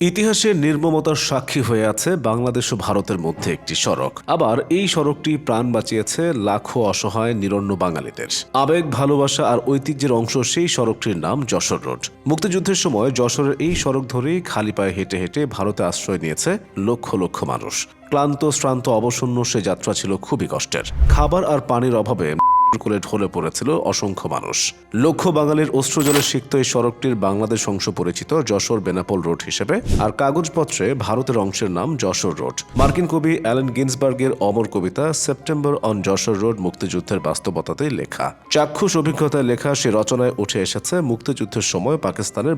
ইতিহাসের নির্মমতার সাক্ষী হয়ে আছে বাংলাদেশ ও ভারতের মধ্যে একটি সড়ক। আবার এই সড়কটি প্রাণ বাঁচিয়েছে লাখো অসহায় নিরন্ন বাঙালিদের। আবেগ, ভালোবাসা আর ঐতিহ্যের অংশ সেই সড়কটির নাম যশোর রোড। মুক্তিযুদ্ধের সময় যশোরের এই সড়ক ধরেই খালি পায়ে হেঁটে হেঁটে ভারতে আশ্রয় নিয়েছে লক্ষ লক্ষ মানুষ। ক্লান্ত, শ্রান্ত, অবসন্ন সে যাত্রা ছিল খুবই কষ্টের। খাবার আর পানির অভাবে কোলে ঢলে পড়েছিল অসংখ্য মানুষ। লক্ষ বাঙালির অস্ত্রজলে সিক্ত এই সড়কটির বাংলাদেশ অংশ পরিচিত যশোর বেনাপোল রোড হিসেবে, আর কাগজপত্রে ভারতের অংশের নাম যশোর রোড। মার্কিন কবি অ্যালেন গিন্সবার্গের অমর কবিতা সেপ্টেম্বর অন যশোর রোড মুক্তিযুদ্ধের বাস্তবতাতেই লেখা। চাক্ষুষ অভিজ্ঞতায় লেখা সে রচনায় উঠে এসেছে মুক্তিযুদ্ধের সময় পাকিস্তানের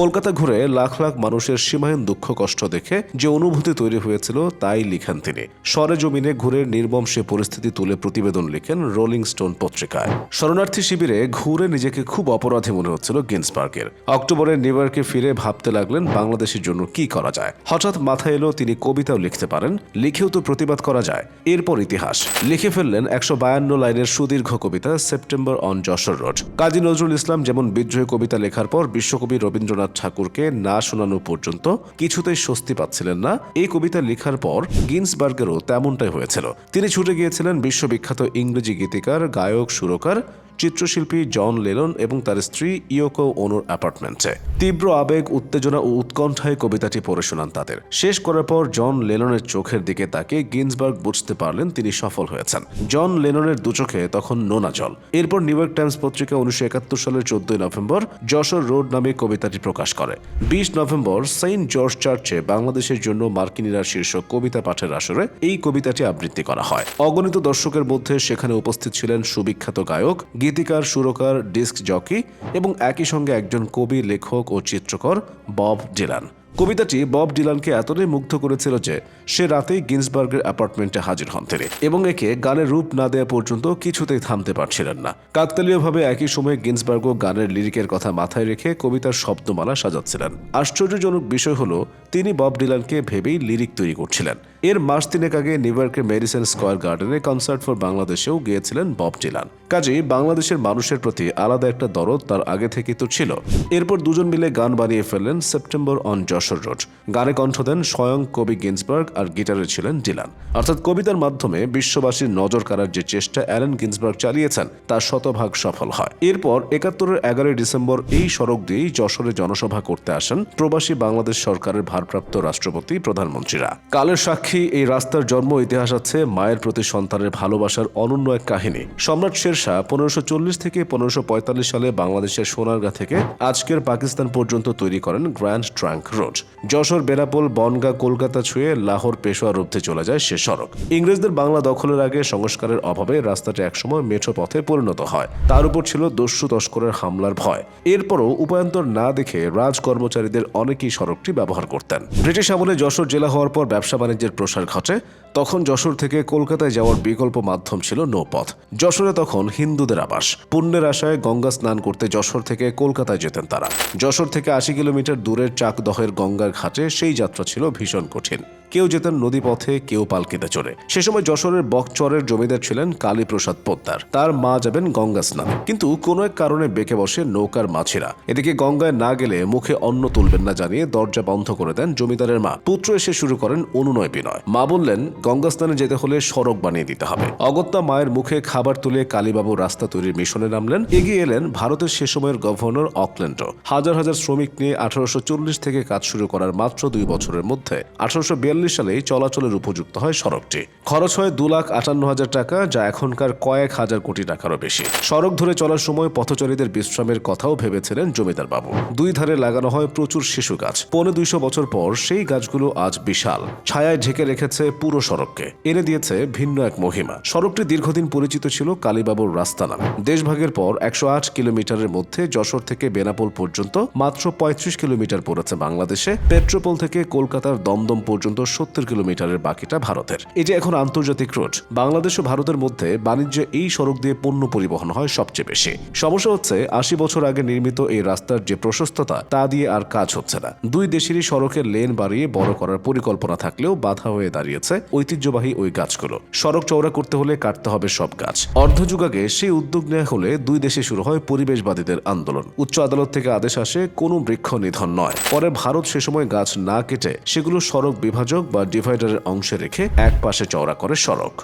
কলকাতা ঘুরে লাখ লাখ মানুষের সীমাহীন দুঃখ কষ্ট দেখে যে অনুভূতি তৈরি হয়েছিল তাই লিখেন তিনি। সরে জমিনে ঘুরে নির্মম সে পরিস্থিতি তুলে প্রতিবেদন লিখেন রোলিং স্টোন পত্রিকায়। শরণার্থী শিবিরে ঘুরে নিজেকে খুব অপরাধী মনে হচ্ছিল গিন্সবার্গের। অক্টোবরে নিউ ইয়র্কে ফিরে ভাবতে লাগলেন বাংলাদেশের জন্য কি করা যায়। হঠাৎ মাথায় এলো তিনি কবিতাও লিখতে পারেন, লিখেও তো প্রতিবাদ করা যায়। এরপর ইতিহাস। লিখে ফেললেন একশো বায়ান্ন লাইনের সুদীর্ঘ কবিতা, September on Jessore Road Kazi Nazrul Islam যেমন বিদ্রোহী কবিতা লেখার পর বিশ্বকবি রবীন্দ্রনাথ ঠাকুরকে না শোনানো পর্যন্ত কিছুতেই স্বস্তি পাচ্ছিলেন না। এই কবিতা লেখার পর গিন্সবার্গেরও তেমনটাই হয়েছিল। তিনি ছুটে গিয়েছিলেন বিশ্ববিখ্যাত ইংরেজি গীতিকার, গায়ক, সুরকার চিত্রশিল্পী জন লেলন এবং তার স্ত্রী ইয়োকো অনুর অ্যাপার্টমেন্টে। তীব্র আবেগ, উত্তেজনা ও উৎকণ্ঠায় কবিতাটি পড়ে শোনান তাদের। শেষ করার পর জন লেলনের চোখের দিকে তাকে গিন্সবার্গ বুঝতে পারলেন তিনি সফল হয়েছেন। জন লেলনের দুচোখে তখন নোনা জল। এরপর নিউ ইয়র্ক টাইমস পত্রিকা উনিশশো একাত্তর সালের চোদ্দই নভেম্বর যশোর রোড নামে কবিতাটি প্রকাশ করে। বিশ নভেম্বর সেন্ট জর্জ চার্চে বাংলাদেশের জন্য মার্কিনীরা শীর্ষক কবিতা পাঠের আসরে এই কবিতাটি আবৃত্তি করা হয়। অগণিত দর্শকের মধ্যে সেখানে উপস্থিত ছিলেন সুবিখ্যাত গায়ক গীতিকার, সুরকার, ডিস্ক জকি এবং একই সঙ্গে একজন কবি, লেখক ও চিত্রকর বব ডিলান। কবিতাটি বব ডিলানকে এতটাই মুগ্ধ করেছিল যে সে রাতেই গিন্সবার্গের অ্যাপার্টমেন্টে হাজির হন তিনি এবং একে গানের রূপ না দেওয়া পর্যন্ত কিছুতেই থামতে পারছিলেন না। কাকতালীয়ভাবে একই সময়ে গিন্সবার্গও গানের লিরিকের কথা মাথায় রেখে কবিতার শব্দমালা সাজাচ্ছিলেন। আশ্চর্যজনক বিষয় হলো, তিনি বব ডিলানকে ভেবেই লিরিক তৈরি করছিলেন। এর মাস তিনেক আগে নিউ ইয়র্কের মেডিসন স্কোয়ার গার্ডেনে কনসার্ট ফর বাংলাদেশেও গিয়েছিলেন বব ডিলান। কাজেই বাংলাদেশের মানুষের প্রতি আলাদা একটা দরদ তার আগে থেকেই তো ছিল। এরপর দুজন মিলে গান বানিয়ে ফেললেন সেপ্টেম্বর অন যশোর রোড। গানে কণ্ঠ দেন স্বয়ং কবি গিন্সবার্গ আর গিটারে ছিলেন ডিলান। অর্থাৎ কবিতার মাধ্যমে বিশ্ববাসীর নজর কাড়ার যে চেষ্টা অ্যালেন গিন্সবার্গ চালিয়েছেন তা শতভাগ সফল হয়। এরপর একাত্তরের এগারোই ডিসেম্বর এই সড়ক দিয়েই যশোরে জনসভা করতে আসেন প্রবাসী বাংলাদেশ সরকারের ভারপ্রাপ্ত রাষ্ট্রপতি প্রধানমন্ত্রীরা। কালের সাক্ষী এই রাস্তার জন্ম ইতিহাস আছে মায়ের প্রতি সন্তানের ভালোবাসার অনন্য এক কাহিনী। সম্রাট শেরশাহ পনেরোশো থেকে পনেরোশো সালে বাংলাদেশের সোনারগাঁ থেকে আজকের পাকিস্তান পর্যন্ত তৈরি করেন Grand Trunk Road. Jessore, Benapole, Bongaon, Kolkata ছুঁয়ে লাহোর পেশোয়ার অব্দি চলে যায় সে সড়ক। ইংরেজদের বাংলা দখলের আগে সংস্কারের অভাবে রাস্তাটি একসময় মেঠো পথে পরিণত হয়। তার উপর ছিল দস্যু তস্করের হামলার ভয়। এরপরও উপায়ন্তর না দেখে রাজ কর্মচারীদের অনেকেই সড়কটি ব্যবহার করতেন। ব্রিটিশ আমলে যশোর জেলা হওয়ার পর ব্যবসা বাণিজ্যের প্রসার ঘটে, তখন যশোর থেকে কলকাতায় যাওয়ার বিকল্প মাধ্যম ছিল নৌপথ। যশোরে তখন হিন্দুদের আবাস। পুণ্যের আশায় গঙ্গা স্নান করতে যশোর থেকে কলকাতায় যেতেন তারা। যশোর থেকে আশি কিলোমিটার দূরের চাকদহের গঙ্গার ঘাটে সেই যাত্রা ছিল ভীষণ কঠিন। কেউ যেতেন নদীপথে, কেউ পালকিতে চড়ে। সে সময় যশোরের বকচরের জমিদার ছিলেন কালীপ্রসাদ পোদ্দার। তার মা যাবেন গঙ্গা স্নান। কিন্তু কোনো এক কারণে বেঁকে বসে নৌকার মাছিরা। এদিকে গঙ্গায় না গেলে মুখে অন্ন তুলবেন না জানিয়ে দরজা বন্ধ করে দেন জমিদারের মা। পুত্র এসে শুরু করেন অনুনয় বিনয় মা বললেন গঙ্গা স্নানে যেতে হলে সড়ক বানিয়ে দিতে হবে। অগত্যা মায়ের মুখে খাবার তুলে কালীবাবু রাস্তা তৈরির মিশনে নামলেন। এগিয়ে এলেন ভারতের সে সময়ের গভর্নর অকল্যান্ড। হাজার হাজার শ্রমিক নিয়ে আঠারোশো থেকে কাজ শুরু করার মাত্র দুই বছরের মধ্যে আঠারোশো সালে চলাচলের উপযুক্ত হয় সড়কটি। খরচ হয় দু লাখ আটান্ন হাজার টাকা, যা এখনকার কয়েক হাজার কোটি টাকারও বেশি। সড়ক ধরে চলার সময় পথচারীদের বিশ্রামের কথাও ভেবেছিলেন জমিদার বাবু। দুই ধারে লাগানো হয় প্রচুর শিশু গাছ। পৌনে দুইশো বছর পর সেই গাছগুলো আজ বিশাল। ছায়ায় ঢেকে রেখেছে পুরো সড়ককে। এনে দিয়েছে ভিন্ন এক মহিমা। সড়কটি দীর্ঘদিন পরিচিত ছিল কালীবাবুর রাস্তা নামে। দেশভাগের পর একশো আট কিলোমিটারের মধ্যে যশোর থেকে বেনাপোল পর্যন্ত, মাত্র পঁয়ত্রিশ কিলোমিটার পড়েছে বাংলাদেশে, পেট্রোপোল থেকে কলকাতার দমদম পর্যন্ত সত্তর কিলোমিটারের বাকিটা ভারতের। এই যে এখন আন্তর্জাতিক রোড, বাংলাদেশ ও ভারতের মধ্যে বাণিজ্যে এই সড়ক দিয়ে পণ্য পরিবহন হয় সবচেয়ে বেশি। সমস্যা হচ্ছে, আশি বছর আগে নির্মিত এই রাস্তার যে প্রশস্ততা, তা দিয়ে আর কাজ হচ্ছে না। দুই দেশেরই সড়কের লেন বাড়িয়ে বড় করার পরিকল্পনা থাকলেও বাধা বাধা হয়ে দাঁড়িয়েছে, ঐতিহ্যবাহী ওই গাছগুলো। সড়ক চওড়া করতে হলে কাটতে হবে সব গাছ। অর্ধযুগাগে সেই উদ্যোগ নেওয়া হলে দুই দেশে শুরু হয় পরিবেশবাদীদের আন্দোলন। উচ্চ আদালত থেকে আদেশ আসে, কোনো বৃক্ষ নিধন নয়। পরে ভারত সে সময় গাছ না কেটে সেগুলো সড়ক বিভাজক বা ডিভাইডারের অংশে রেখে এক পাশে চওড়া করে সড়ক।